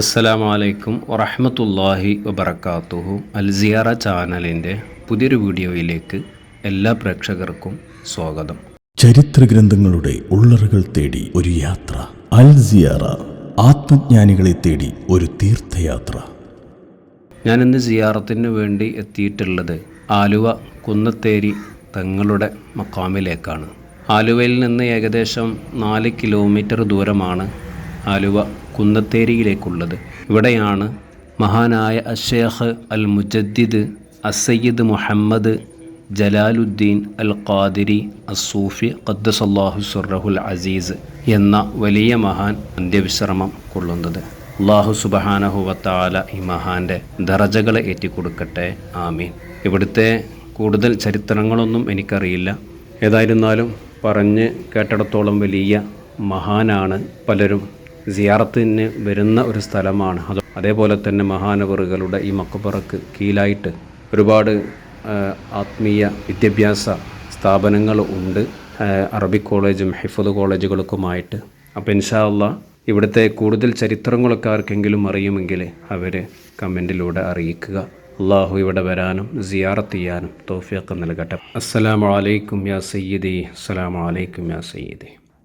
അസ്സലാമു അലൈക്കും വറഹമത്തല്ലാഹി വബർക്കാത്തുഹു അൽസിയറ ചാനലിന്റെ പുതിയൊരു വീഡിയോയിലേക്ക് എല്ലാ പ്രേക്ഷകർക്കും സ്വാഗതം. ചരിത്ര ഗ്രന്ഥങ്ങളുടെ ഉള്ളറുകൾ തേടി ഒരു യാത്ര. അൽ സിയാറ ആത്മജ്ഞാനികളെ തേടി ഒരു തീർത്ഥയാത്ര. ഞാനിന്ന് സിയാറത്തിന് വേണ്ടി എത്തിയിട്ടുള്ളത് ആലുവ കുന്നത്തേരി തങ്ങളുടെ മക്കാമിലേക്കാണ്. ആലുവയിൽ നിന്ന് ഏകദേശം നാല് കിലോമീറ്റർ ദൂരമാണ് ആലുവ കുന്നത്തേരിയിലേക്കുള്ളത്. ഇവിടെയാണ് മഹാനായ അഷേഖ് അൽ മുജദ്ദിദ് അസയ്യിദ് മുഹമ്മദ് ജലാലുദ്ദീൻ അൽ ഖാദിരി അസൂഫി ഖദ്ദസല്ലാഹു സുറഹുൽ അസീസ് എന്ന വലിയ മഹാൻ അന്ത്യവിശ്രമം കൊള്ളുന്നത്. അള്ളാഹു സുബഹാനഹുവത്താല ഈ മഹാന്റെ ദറജകളെ ഏറ്റിക്കൊടുക്കട്ടെ. ആമീൻ. ഇവിടുത്തെ കൂടുതൽ ചരിത്രങ്ങളൊന്നും എനിക്കറിയില്ല. ഏതായിരുന്നാലും പറഞ്ഞ് കേട്ടിടത്തോളം വലിയ മഹാനാണ് പലരും. സിയാറത്തിന് വരുന്ന ഒരു സ്ഥലമാണ്. അത് അതേപോലെ തന്നെ മഹാനവറുകളുടെ ഈ മക്കപ്പുറക്ക് കീഴിലായിട്ട് ഒരുപാട് ആത്മീയ വിദ്യാഭ്യാസ സ്ഥാപനങ്ങൾ ഉണ്ട്. അറബിക് കോളേജും ഹിഫദ് കോളേജുകൾക്കുമായിട്ട്. അപ്പോൾ ഇൻഷാല്ല ഇവിടുത്തെ കൂടുതൽ ചരിത്രങ്ങളൊക്കെ ആർക്കെങ്കിലും അറിയുമെങ്കിൽ അവർ കമന്റിലൂടെ അറിയിക്കുക. അള്ളാഹു ഇവിടെ വരാനും സിയാറത്ത് ചെയ്യാനും തോഫിയൊക്കെ നൽകട്ടെ. അസ്സലാമു അലൈക്കും യാ സയ്യിദി. അസ്സലാമു അലൈക്കും യാ സയ്യിദി.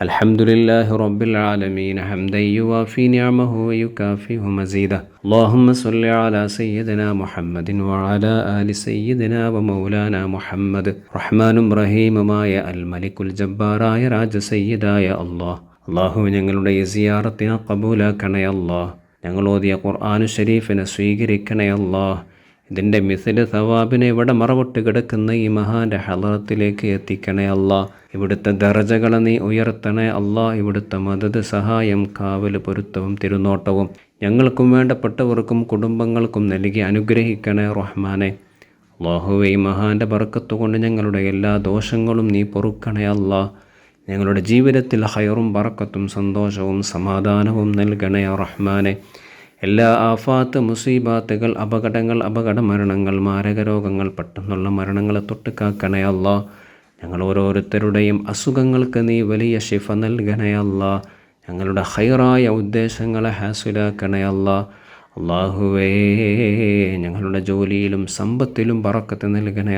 الحمد لله رب العالمين حمدا يوافي نعمه ويكافئ مزيده اللهم صل على سيدنا محمد وعلى آل سيدنا ومولانا محمد റഹ്മാനും റഹീമുമായ അൽ മലിക്കുൽ ജബ്ബാറായ രാജസയ്യിദായ അള്ളാഹ് അള്ളാഹു ഞങ്ങളുടെ ഈ സിയാറത്തിനെ കബൂലാക്കണേ അള്ളാഹ് ഞങ്ങൾ ഓതിയ ഖുർആാനു ഷരീഫിനെ സ്വീകരിക്കണേ അള്ളാഹ് ഇതിന്റെ മിസിൽ സവാബിനെ ഇവിടെ മറവിട്ട് കിടക്കുന്ന ഈ മഹാന്റെ ഹലറത്തിലേക്ക് എത്തിക്കണേ അല്ല. ഇവിടുത്തെ ദർജകളെ നീ ഉയർത്തണേ അല്ല. ഇവിടുത്തെ മദത് സഹായം കാവൽ പൊരുത്തവും തിരുനോട്ടവും. ഞങ്ങൾക്കും വേണ്ടപ്പെട്ടവർക്കും കുടുംബങ്ങൾക്കും നൽകി അനുഗ്രഹിക്കണേ റഹ്മാനെ. അള്ളാഹുവെ ഈ മഹാന്റെ ബർക്കത്ത് കൊണ്ട് ഞങ്ങളുടെ എല്ലാ ദോഷങ്ങളും നീ പൊറുക്കണേ അല്ല. ഞങ്ങളുടെ ജീവിതത്തിൽ ഹയറും ബറക്കത്തും സന്തോഷവും സമാധാനവും നൽകണേ റഹ്മാനെ. എല്ലാ ആഫാത്ത് മുസീബാത്തുകൾ അപകടങ്ങൾ അപകട മരണങ്ങൾ മാരക രോഗങ്ങൾ പെട്ടെന്നുള്ള മരണങ്ങളെ തൊട്ട് കാക്കണേ ഞങ്ങൾ ഓരോരുത്തരുടെയും അസുഖങ്ങൾക്ക് നീ വലിയ ശിഫ നൽകണേ ഞങ്ങളുടെ ഹൈറായ ഉദ്ദേശങ്ങളെ ഹാസിലാക്കണേ അള്ളാഹുവേ ഞങ്ങളുടെ ജോലിയിലും സമ്പത്തിലും പറക്കത്ത് നൽകണേ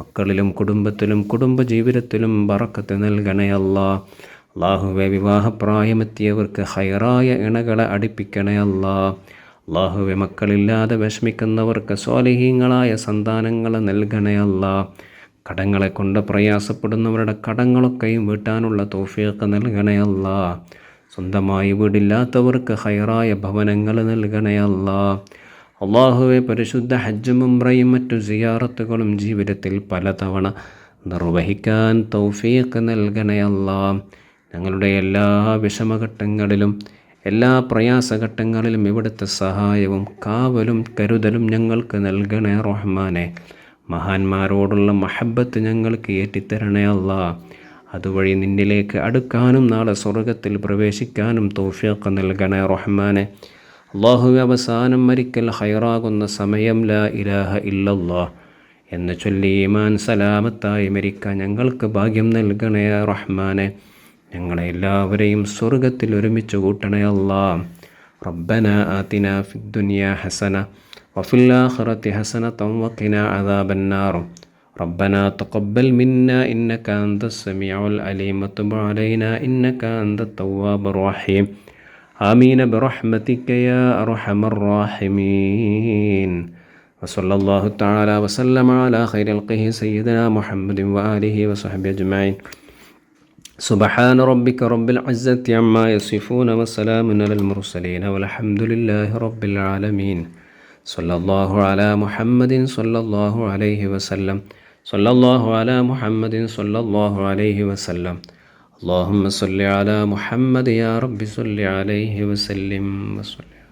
മക്കളിലും കുടുംബത്തിലും കുടുംബജീവിതത്തിലും പറക്കത്ത് നൽകണേ അള്ളാഹുവെ വിവാഹപ്രായമെത്തിയവർക്ക് ഹൈറായ ഇണകളെ അടുപ്പിക്കണേ അല്ലാ. അള്ളാഹുവെ മക്കളില്ലാതെ വിഷമിക്കുന്നവർക്ക് സ്വാലിഹീങ്ങളായ സന്താനങ്ങളെ നൽകണേ അല്ലാ. കടങ്ങളെ കൊണ്ട് പ്രയാസപ്പെടുന്നവരുടെ കടങ്ങളൊക്കെയും വീട്ടാനുള്ള തോഫിയൊക്കെ നൽകണേ അല്ലാ. സ്വന്തമായി വീടില്ലാത്തവർക്ക് ഹൈറായ ഭവനങ്ങൾ നൽകണേ അല്ലാ. അള്ളാഹുവെ പരിശുദ്ധ ഹജ്ജും ഉംറയും മറ്റു സിയാറത്തുകളും ജീവിതത്തിൽ പലതവണ നിർവഹിക്കാൻ തൗഫീഖ് നൽകണേ അല്ലാ. ഞങ്ങളുടെ എല്ലാ വിഷമഘട്ടങ്ങളിലും എല്ലാ പ്രയാസഘട്ടങ്ങളിലും ഇവിടുത്തെ സഹായവും കാവലും കരുതലും ഞങ്ങൾക്ക് നൽകണേ റഹ്മാനെ. മഹാന്മാരോടുള്ള മഹബത്ത് ഞങ്ങൾക്ക് ഏറ്റിത്തരണേ അല്ല. അതുവഴി നിന്നിലേക്ക് അടുക്കാനും നാളെ സ്വർഗത്തിൽ പ്രവേശിക്കാനും തോഫിയൊക്കെ നൽകണേ റഹ്മാനെ. അള്ളാഹു അവസാനം മരിക്കൽ ഹൈറാകുന്ന സമയം ലാ ഇലാഹ ഇല്ലല്ലാ എന്ന് ചൊല്ലി ഈമാൻ സലാമത്തായി മരിക്കാൻ ഞങ്ങൾക്ക് ഭാഗ്യം നൽകണേ റഹ്മാനെ. ഞങ്ങളെ എല്ലാവരെയും സ്വർഗത്തിൽ ഒരുമിച്ച് കൂട്ടണേ അല്ലാ റബ്ബന ആതിന ഫിദ്ദുനിയ ഹസന وفي الآخرة حسنة وقنا عذاب النار ربنا تقبل منا إنك أنت السميع العليم وتب علينا إنك أنت التواب الرحيم آمين برحمتك يا أرحم الراحمين وصلى الله تعالى وسلم على خير القه سيدنا محمد وآله وصحبه أجمعين سبحان ربك رب العزة عما يصفون وسلام على المرسلين والحمد لله رب العالمين. صلى الله على محمد صلى الله عليه وسلم. صلى الله على محمد صلى الله عليه وسلم. اللهم صل على محمد يا رب صل عليه وسلم وسلم